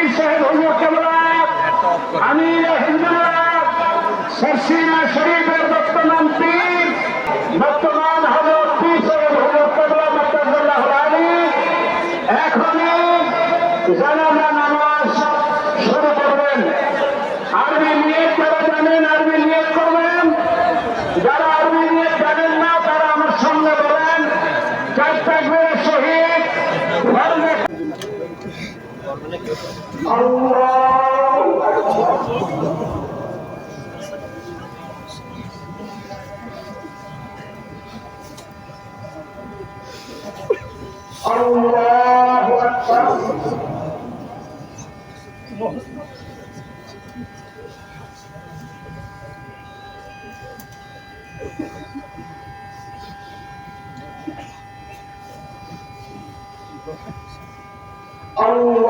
আমরা পীর সাহেব হুজুর কেবলা আমি হিন্দুল্লাহ সরসিনা শরীফের বর্তমান পীর, বর্তমান হজরত পীর সাহেব হুজুর কেবলা মক্তাবুল্লাহ এখনই জানাজা নামাজ শুরু করবেন আরবি নিয়ত যারা জানেন আরবি নিয়ত করবেন যারা আরবি নিয়ত জানেন না তারা আমার সঙ্গে বলেন চার থাকবে শহীদ ফরজে আল্লাহ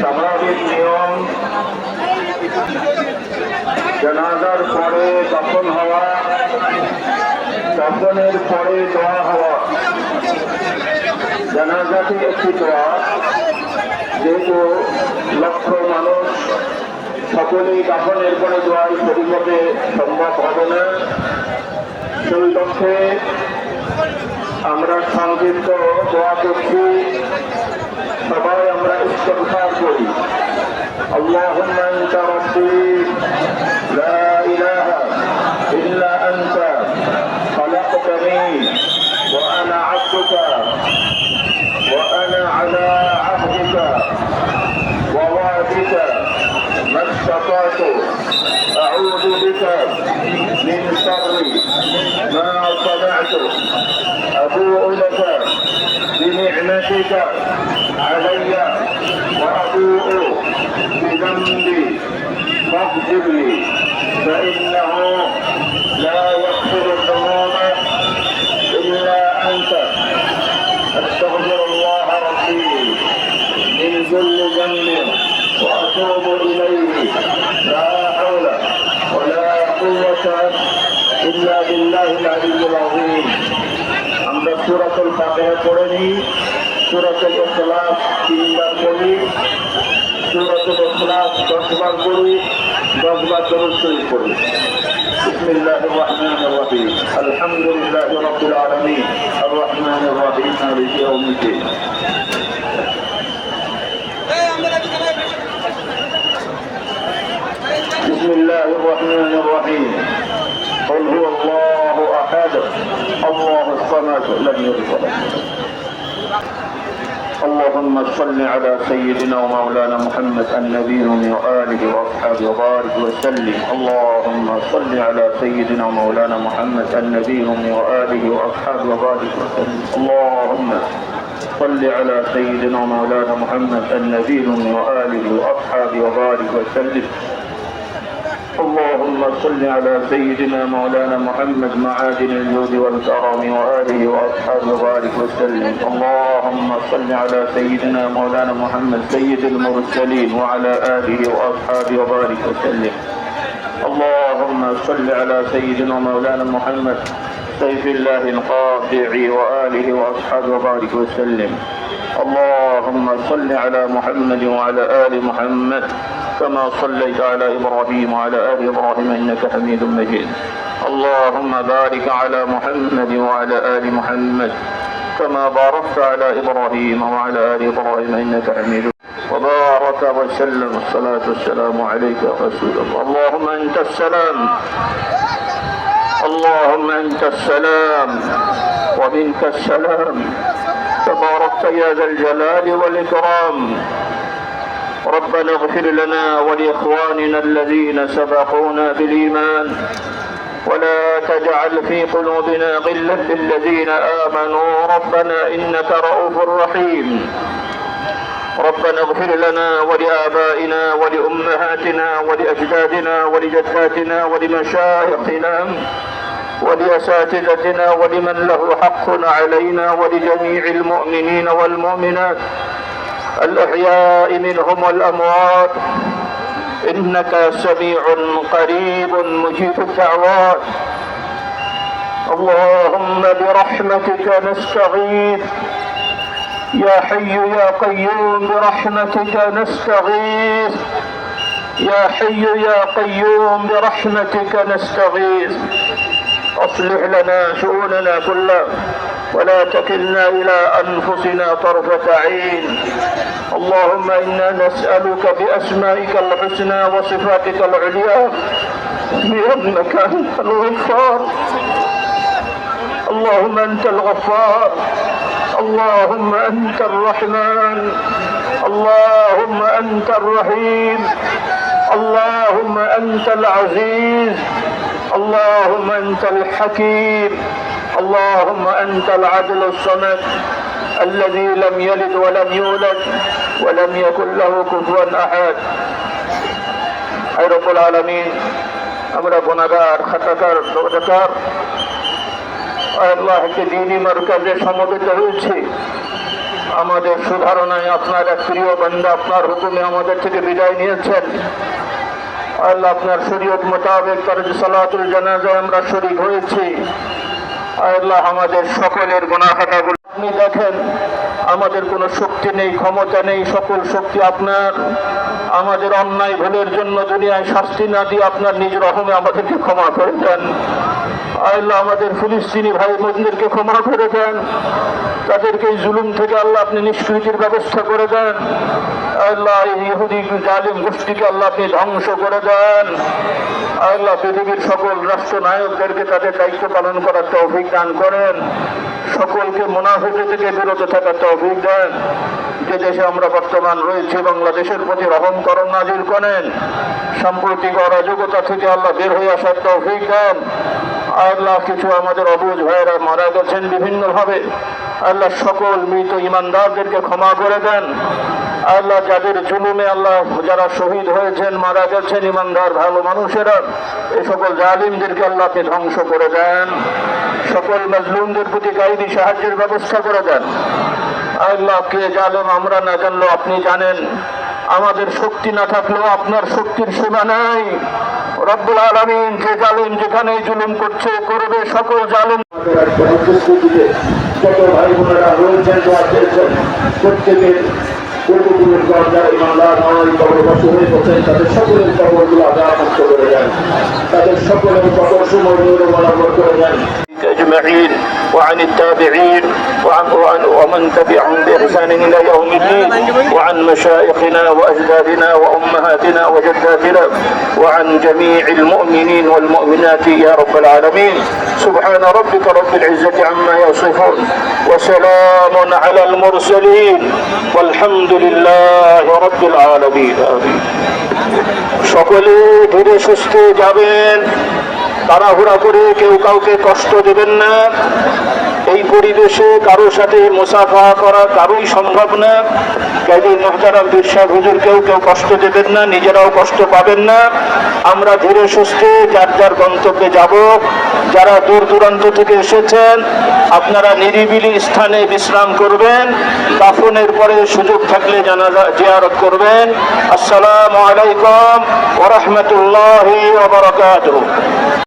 স্বাভাবিক নিয়ম, জানাজার পরে দফন হওয়া, দফনের পরে দোয়া হওয়া। জানাজাটি একটি দোয়া, যেহেতু লক্ষ মানুষ সকলেই দাফনের পরে দোয়াই হতে সম্ভব হবে না, সেই লক্ষ্যে আমরা সংক্ষিপ্ত দোয়া করছি। সবাই আমরা ইস্তফার করি اللهم انت ربي فاغفر لي فإنه لا يغفر الذنوب إلا أنت أستغفر الله ربي من كل ذنب وأتوب إليه لا حول ولا قوة إلا بالله العلي العظيم আমরা সুরাতুল ফাতিহা পড়ে নিই সুরাতুল ইখলাস তিনবার পড়ি সুরাতুল ইখলাস দশবার পড়ি দশবার দরুদ শরীফ পড়ি بسم الله الرحمن الرحيم الحمد لله رب العالمين الرحمن الرحيم مالك يوم الدين بسم الله الرحمن الرحيم قل هو الله احد الله الصمد لم يلد ولم يولد اللهم صل على سيدنا ومولانا محمد النبي وآله وأصحابه وبارك وسلم. اللهم صل على سيدنا ومولانا محمد النبي وآله وأصحابه وبارك وسلم. اللهم صل على سيدنا ومولانا محمد النبي وآله وأصحابه وبارك وسلم. اللهم صل على سيدنا مولانا محمد معادن الجود والكرم وآله وأصحابه وبارك وسلم. اللهم صل على سيدنا مولانا محمد سيد المرسلين وعلى آله وأصحابه وبارك وسلم. اللهم صل على سيدنا مولانا محمد سيف الله القاطع وآله وأصحابه وبارك وسلم. اللهم صل على محمد وعلى آل محمد كما صليت على إبراهيم وعلى آل إبراهيم إنك حميد مجيد. اللهم بارك على محمد وعلى آل محمد كما باركت على إبراهيم وعلى آل إبراهيم إنك حميد وبارك وسلم. الصلاة والسلام عليك يا رسول الله. اللهم أنت السلام. اللهم أنت السلام. ومنك السلام. تباركت يا ذا الجلال والإكرام. ربنا اغفر لنا ولإخواننا الذين سبقونا بالإيمان. ولا تجعل في قلوبنا غلا للذين آمنوا. ربنا إنك رؤوف رحيم. ربنا اغفر لنا ولآبائنا ولأمهاتنا ولأجدادنا ولجداتنا ولمشايخنا ولأساتذتنا ولمن له حق علينا ولجميع المؤمنين والمؤمنات. الأحياء منهم والأموات. إنك سميع قريب مجيب الدعوات. اللهم برحمتك نستغيث. يا حي يا قيوم برحمتك نستغيث. يا حي يا قيوم برحمتك نستغيث. أصلح لنا شؤوننا كلها ولا تكلنا إلى أنفسنا طرفة عين. اللهم إنا نسألك بأسمائك الحسنى وصفاتك العليا بأنك أنت الغفار. اللهم أنت الغفار. اللهم أنت الرحمن. اللهم أنت الرحيم. اللهم أنت العزيز. اللهم أنت الحكيم. اللهم أنت العدل الصمد. الذي لم يلد ولم يولد ولم يكن له كفوا أحد أي رب العالمين আমরা গুণাগার খাতাকার দোকার আল্লাহ একটি দিনই মার্কাজে সমবেত হয়েছি আমাদের সুধারণায় আপনার এক প্রিয় বান্দা আপনার হুকুমে আমাদের থেকে বিদায় নিয়েছেন আল্লাহ আপনার শরীয়ত মোতাবেক তার যে সালাতুল জানাজায় আমরা শরীক হয়েছি আল্লাহ আমাদের সকলের গুণাখাতাগুলো আপনি দেখেন, আমাদের কোনো শক্তি নেই, ক্ষমতা নেই, সকল শক্তি আপনার। আমাদের অন্যায় ভুলের জন্য দুনিয়ায় শাস্তি না দিয়ে আপনার নিজ রকমে আমাদেরকে ক্ষমা করে দেন। আল্লাহ আমাদের ফিলিস্তিনি ভাই বোনদেরকে ক্ষমা করে দেন। তাদেরকে এই জুলুম থেকে আল্লাহ আপনি নিষ্কৃতির ব্যবস্থা করে দেন। আল্লাহ ইহুদি জালিম গোষ্ঠীকে আল্লাহ আপনি ধ্বংস করে দেন। আল্লাহ পৃথিবীর সকল রাষ্ট্রনায়কদেরকে তাদের দায়িত্ব পালন করার তৌফিক দান করেন। সকলকে মুনাফিকে থেকে বিরত থাকার তৌফিক দেন। যে দেশে আমরা বর্তমান রয়েছি, বাংলাদেশের প্রতি রহম নাজির করেন। সাম্প্রতিক অরাজকতা থেকে আল্লাহ বের হয়ে আসার তৌফিক দেন। আল্লাহ কিছু আমাদের অবুজ ভাইয়েরা মারা গেছেন বিভিন্নভাবে। আল্লাহ সকল মৃত ইমানদারদেরকে ক্ষমা করে দেন। আল্লাহ যাদের জুলুমে আল্লাহ যারা শহীদ হয়েছেন, মারা গেছেন, ইমানদার, ভালো মানুষেরা এই সকল জালিমদেরকে আল্লাহকে ধ্বংস করে দেন। সকল মজলুমদের প্রতি গাইবি সাহায্যের ব্যবস্থা করে দেন। আল্লাহ কে জালেম আমরা না জানলেও আপনি জানেন। আমাদের শক্তি না থাকলেও আপনার শক্তির সীমা নাই। রব্বুল আলমিন যে জালিম যেখানে জুলুম করছে, করবে সকল জালিম। যত প্রতিদিনের পর যারা ইমানদার আমার কবরবাসী হয়ে গেছেন তাদের সকলের কবরগুলো আদায় মুক্ত করে দেন। তাদের সকলের সময় করে দেন। وعن التابعين وعن, وعن ومن تبعهم بإحسان إلى يوم الدين وعن مشايخنا وأجدادنا وأمهاتنا وجداتنا وعن جميع المؤمنين والمؤمنات يا رب العالمين سبحان ربك رب العزة عما يصفون وسلام على المرسلين والحمد لله رب العالمين آمين সকলে ধীরে সুস্থে যাবেন তাড়াহুড়া করে কেউ কাউকে কষ্ট দেবেন না। এই পরিবেশে কারোর সাথে মুসাফা করা কারোই সম্ভব না। কাজী মহতারাম বিশ্বাস হুজুরকেও কেউ কষ্ট দেবেন না, নিজেরাও কষ্ট পাবেন না। আমরা ধীরে সুস্থে যার যার গন্তব্যে যাব, যারা দূর দূরান্ত থেকে এসেছেন, আপনারা নিরিবিলি স্থানে বিশ্রাম করবেন, দাফনের পরে সুযোগ থাকলে জানাজা জিয়ারত করবেন। আসসালামু আলাইকুম ওরহমতুল্লাহ